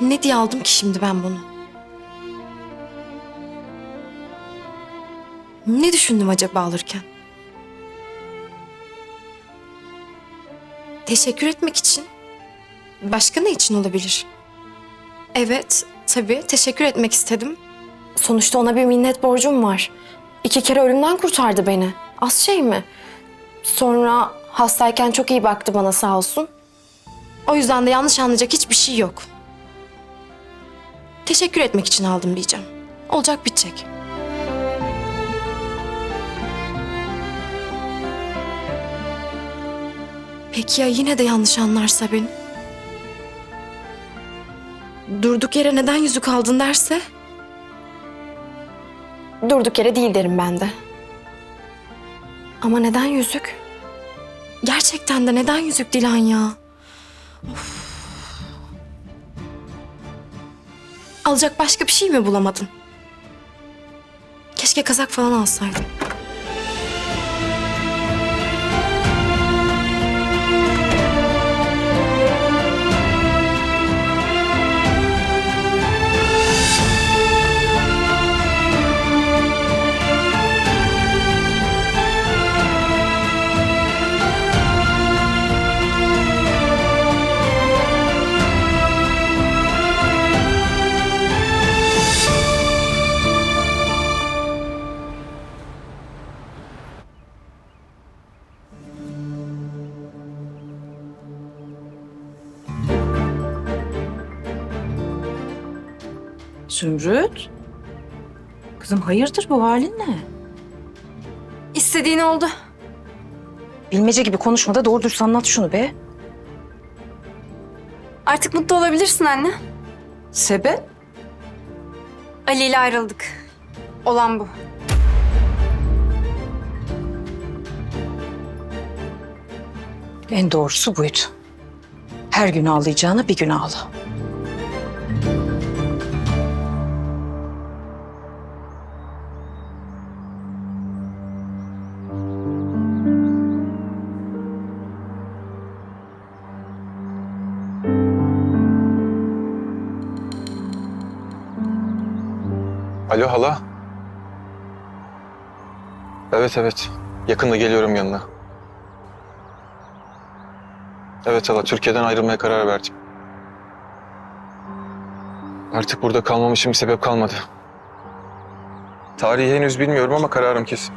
Ne diye aldım ki şimdi ben bunu? Ne düşündüm acaba alırken? Teşekkür etmek için. Başka ne için olabilir? Evet, tabii teşekkür etmek istedim. Sonuçta ona bir minnet borcum var. İki kere ölümden kurtardı beni. Az şey mi? Sonra hastayken çok iyi baktı bana sağ olsun. O yüzden de yanlış anlayacak hiçbir şey yok. Teşekkür etmek için aldım diyeceğim. Olacak bitecek. Peki ya yine de yanlış anlarsa beni? Durduk yere neden yüzük aldın derse? Durduk yere değil derim ben de. Ama neden yüzük? Gerçekten de neden yüzük Dilan ya? Of. Alacak başka bir şey mi bulamadın? Keşke kazak falan alsaydın. Zümrüt. Kızım hayırdır bu halin ne? İstediğin oldu. Bilmece gibi konuşma da doğru dürüst anlat şunu be. Artık mutlu olabilirsin anne. Sebep? Ali ile ayrıldık. Olan bu. En doğrusu buydu. Her gün ağlayacağına bir gün ağla. Alo hala. Evet evet. Yakında geliyorum yanına. Evet hala Türkiye'den ayrılmaya karar verdim. Artık burada kalmam için bir sebep kalmadı. Tarihi henüz bilmiyorum ama kararım kesin.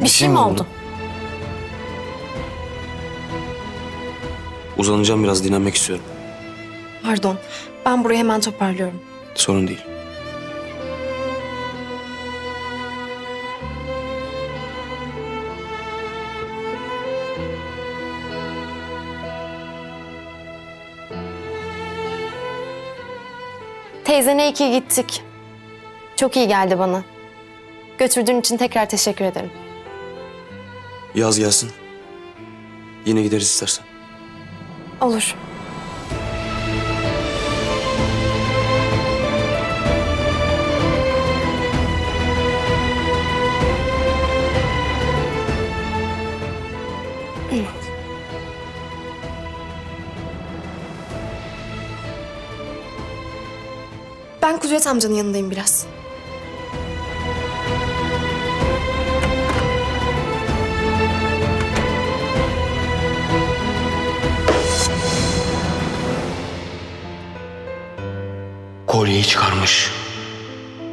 Bir şey mi oldu? Uzanacağım biraz dinlenmek istiyorum. Pardon. Ben burayı hemen toparlıyorum. Sorun değil. Teyzene iyi ki gittik. Çok iyi geldi bana. Götürdüğün için tekrar teşekkür ederim. Yaz gelsin. Yine gideriz istersen. Olur. Ben Kudret amcanın yanındayım biraz. Kolyeyi çıkarmış.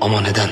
Ama neden?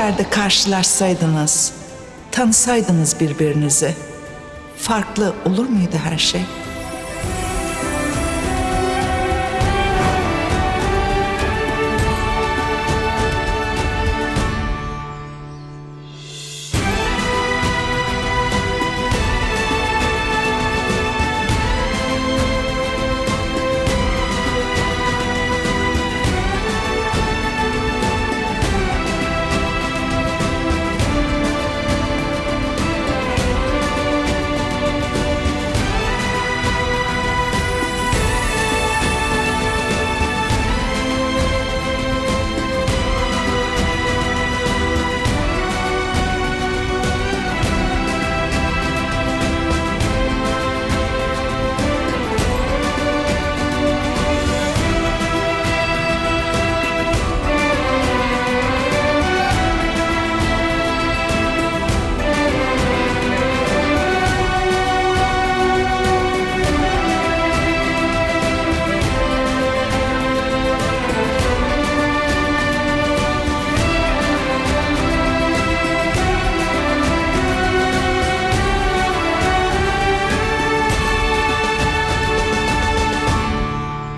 Yerde karşılaşsaydınız, tanısaydınız birbirinizi, farklı olur muydu her şey?